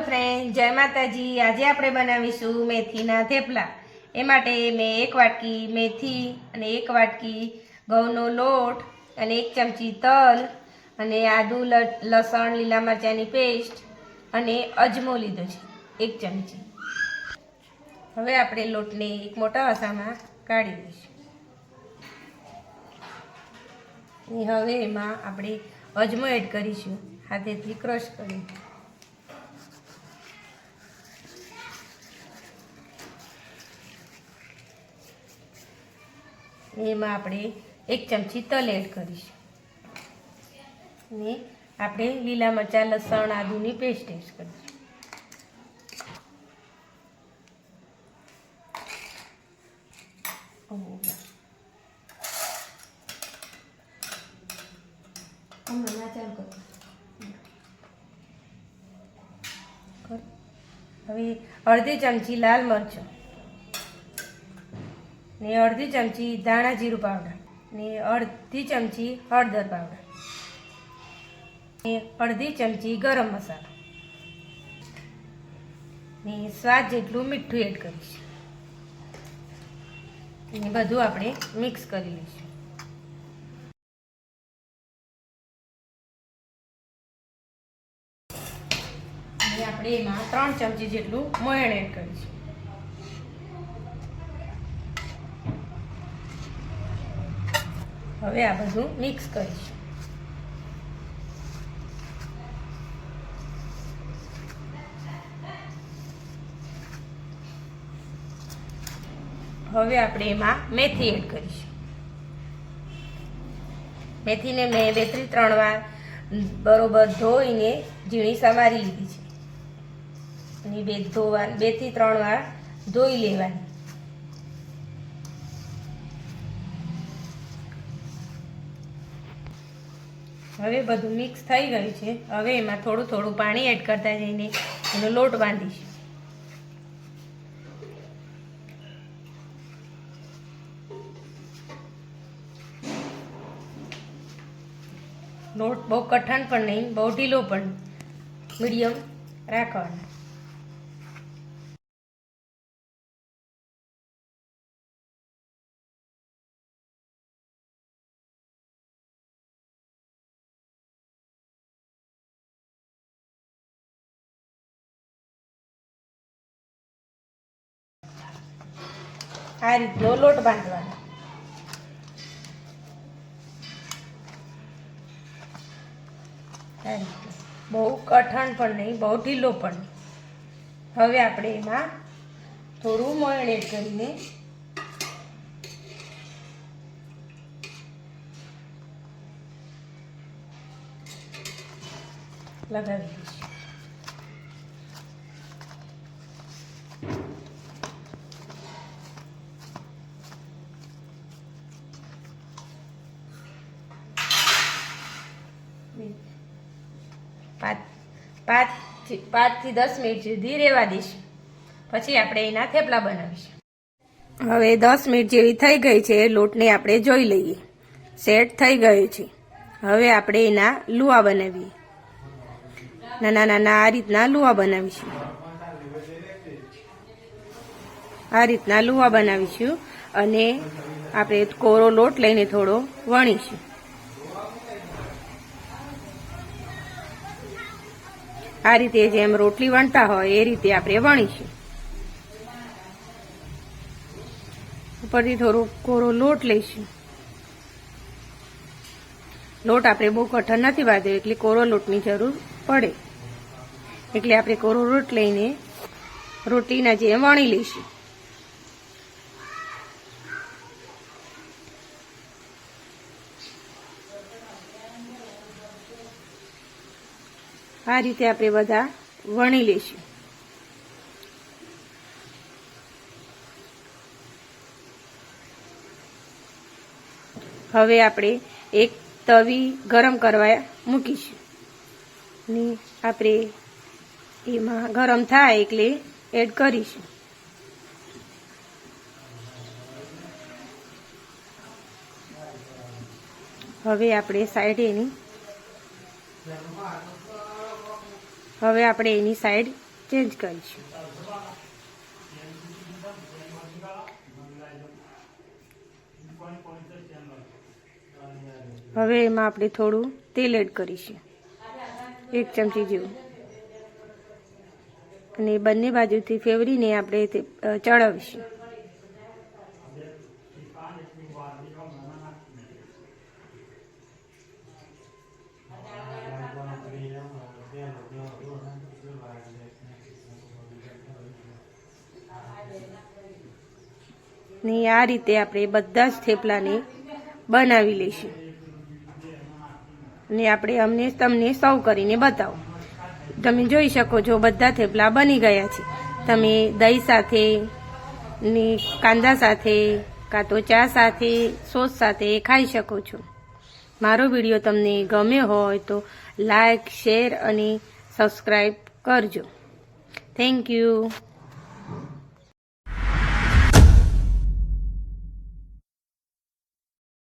જય માતાજી. આજે આપણે બનાવીશું મેથીના થેપલા. એ માટે મેં એક વાટકી મેથી અને એક વાટકી ઘઉંનો લોટ અને એક ચમચી તલ અને આદુ લસણ, લીલા મરચાંની પેસ્ટ અને અજમો લીધો છે. એક ચમચી. હવે આપણે લોટને એક મોટા વાસામાં કાઢી દઈશું હવે એમાં આપણે અજમો એડ કરીશું. હાથેથી ક્રશ કરી. એમાં આપણે એક ચમચી તલ એડ કરીશું. ને આપણે લીલા મરચાં લસણ આદુની પેસ્ટ એડ કરીશું. હવે અડધી ચમચી લાલ મરચું. ને અડધી ચમચી ધાણા જીરું પાવડર ને અડધી ચમચી હળદર પાવડર ને અડધી ચમચી ગરમ મસાલો ને સ્વાદ જેટલું મીઠું એડ કરીશ. ને બધું આપણે મિક્સ કરી લઈશું. આપણે એમાં ત્રણ ચમચી જેટલું મોયણ એડ કરીશું. હવે આ બધું મિક્સ કરીશું. હવે આપણે એમાં મેથી એડ કરીશું. મેથીને મેં બેથી ત્રણ વાર બરોબર ધોઈને ઝીણી સમારી લીધી છે. અને બે ધોવા બેથી ત્રણ વાર ધોઈ લેવાની. હવે બધું મિક્સ થઈ ગયું છે. હવે એમાં થોડું થોડું પાણી એડ કરતા જઈને એનો લોટ બાંધીશ. લોટ બહુ કઠણ પણ નહીં, બહુ ઢીલો પણ, મીડિયમ રાખવાનો. આ રીતનો લોટ બાંધવાનો. બહુ કઠણ પણ નહીં, બહુ ઢીલો પણ હવે આપણે એમાં થોડું મોયણ એડ કરીને લગાવી દઈશું. પાંચ પાંચથી દસ મિનિટ સુધી રહેવા દઈશું. પછી આપણે એના થેપલા બનાવીશું. હવે દસ મિનિટ જેવી થઈ ગઈ છે, લોટને આપણે જોઈ લઈએ. સેટ થઈ ગયો છે. હવે આપણે એના લુવા બનાવીએ. નાના નાના આ રીતના લુવા બનાવીશું. આ રીતના લુવા બનાવીશું અને આપણે કોરો લોટ લઈને થોડો વણીશું. આ રીતે જેમ રોટલી વણતા હોય, એ રીતે આપણે વણીશું. ઉપરથી થોડો કોરો લોટ લઈશું. લોટ આપણે બહુ કઠણ નથી બાંધ્યો એટલે કોરો લોટની જરૂર પડે. એટલે આપણે કોરો લોટ લઈને રોટલીના જેમ વણી લઈશું. આ રીતે આપણે બધા વણી લઈશું. હવે આપણે એક તવી ગરમ કરવા મૂકીશું. ને આપણે એમાં ગરમ થાય એટલે એડ કરીશું. હવે આપણે સાઈડ એની હવે આપણે એની સાઈડ ચેન્જ કરીશું. હવે એમાં આપણે થોડું તેલ એડ કરીશું. એક ચમચી જેવું. અને બંને બાજુથી ફેવરીને આપણે ચડાવીશું. ને આ રીતે આપણે બધા જ થેપલાને બનાવી લઈશું. ને આપણે અમને તમને સર્વ કરીને બતાવો. તમે જોઈ શકો છો બધા થેપલા બની ગયા છે. તમે દહીં સાથે, ને કાંદા સાથે, કાં તો ચા સાથે, સોસ સાથે ખાઈ શકો છો. મારો વીડિયો તમને ગમ્યો હોય તો લાઈક શેર અને સબસ્ક્રાઈબ કરજો. Thank you